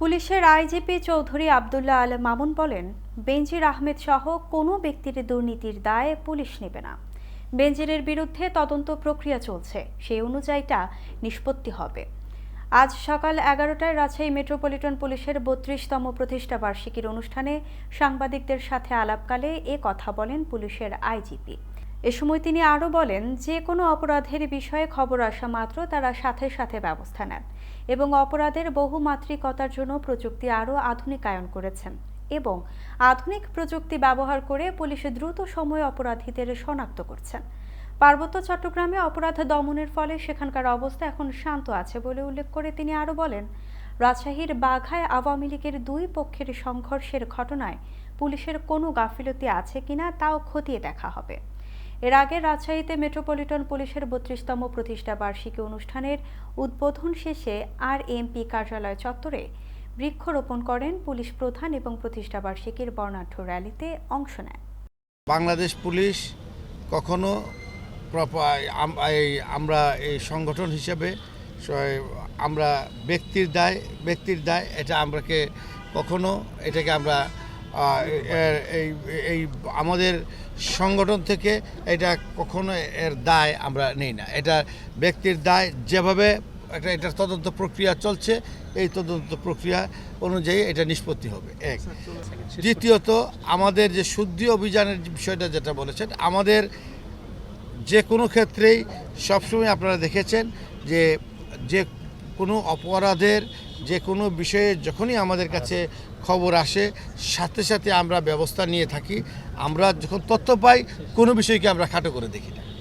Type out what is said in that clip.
পুলিশের আইজিপি চৌধুরী আবদুল্লাহ আল মামুন বলেন, বেনজির আহমেদ সহ কোনো ব্যক্তির দুর্নীতির দায় পুলিশ নেবে না। বেনজিরের বিরুদ্ধে তদন্ত প্রক্রিয়া চলছে সেই অনুযায়ীটা নিষ্পত্তি হবে। আজ সকাল এগারোটায় রাজশাহী মেট্রোপলিটন পুলিশের বত্রিশতম প্রতিষ্ঠা বার্ষিকীর অনুষ্ঠানে সাংবাদিকদের সাথে আলাপকালে এ কথা বলেন পুলিশের আইজিপি। এ সময় তিনি আরও বলেন, যে কোনো অপরাধের বিষয়ে খবর আসা মাত্র তারা সাথে সাথে ব্যবস্থা নেন এবং অপরাধের বহুমাত্রিকতার জন্য প্রযুক্তি আরও আধুনিকায়ন করেছেন এবং আধুনিক প্রযুক্তি ব্যবহার করে পুলিশ দ্রুত সময়ে অপরাধীদের শনাক্ত করছেন। পার্বত্য চট্টগ্রামে অপরাধ দমনের ফলে সেখানকার অবস্থা এখন শান্ত আছে বলে উল্লেখ করে তিনি আরও বলেন, রাজশাহীর বাঘায় আওয়ামী লীগের দুই পক্ষের সংঘর্ষের ঘটনায় পুলিশের কোনো গাফিলতি আছে কিনা তাও খতিয়ে দেখা হবে। এর আগে রাজশাহীতে মেট্রোপলিটন পুলিশের বত্রিশতম প্রতিষ্ঠা বার্ষিকী অনুষ্ঠানের উদ্বোধন শেষে আর এমপি কার্যালয় চত্বরে বৃক্ষরোপণ করেন পুলিশ প্রধান এবং প্রতিষ্ঠা বার্ষিকীর বর্ণাঢ্য র্যালিতে অংশ নেন। বাংলাদেশ পুলিশ কখনো আমরা এই সংগঠন হিসেবে আমরা ব্যক্তির দায় ব্যক্তির দায়, এটা আমরাকে কখনো এটাকে আমরা এই এই আমাদের সংগঠন থেকে এটা কখনো এর দায় আমরা নেই না। এটা ব্যক্তির দায়, যেভাবে এটা এটার তদন্ত প্রক্রিয়া চলছে, এই তদন্ত প্রক্রিয়া অনুযায়ী এটা নিষ্পত্তি হবে। এক। দ্বিতীয়ত, আমাদের যে শুদ্ধি অভিযানের বিষয়টা যেটা বলেছেন, আমাদের যে কোনো ক্ষেত্রেই সবসময় আপনারা দেখেছেন যে যে কোনো অপরাধের যে কোনো বিষয়ে যখনই আমাদের কাছে খবর আসে, সাথে সাথে আমরা ব্যবস্থা নিয়ে থাকি। আমরা যখন তথ্য পাই, কোনো বিষয়কে আমরা খাটো করে দেখি না।